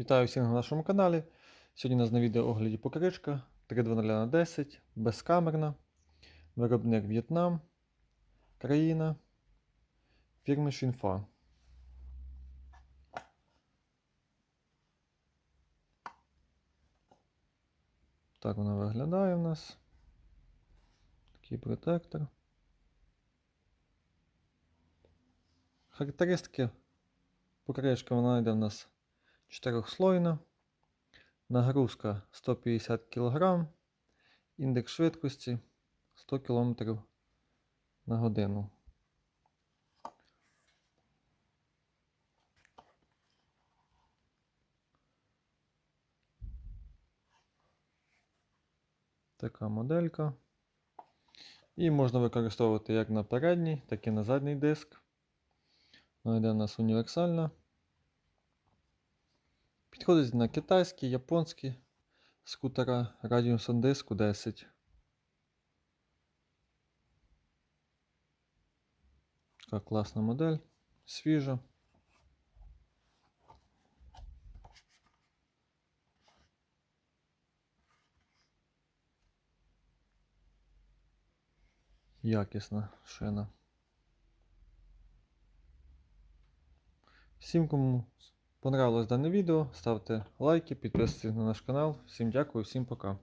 Вітаю всіх на нашому каналі. Сьогодні у нас на відео огляді покришка 320 на 10, безкамерна, виробник В'єтнам, країна, фірми Шинфа. Так вона виглядає у нас. Такий протектор. Характеристики покришка вона йде у нас чотирьохслойна. Нагрузка 150 кг, індекс швидкості 100 км на годину. Така моделька. І можна використовувати як на передній, так і на задній диск. Вона йде у нас універсальна. Підходить на китайські, японські скутера радіусом диску 10. Така класна модель, свіжа. Якісна шина. Всім, кому понравилось дане відео, ставте лайки, підписуйтесь на наш канал. Всім дякую, всім пока.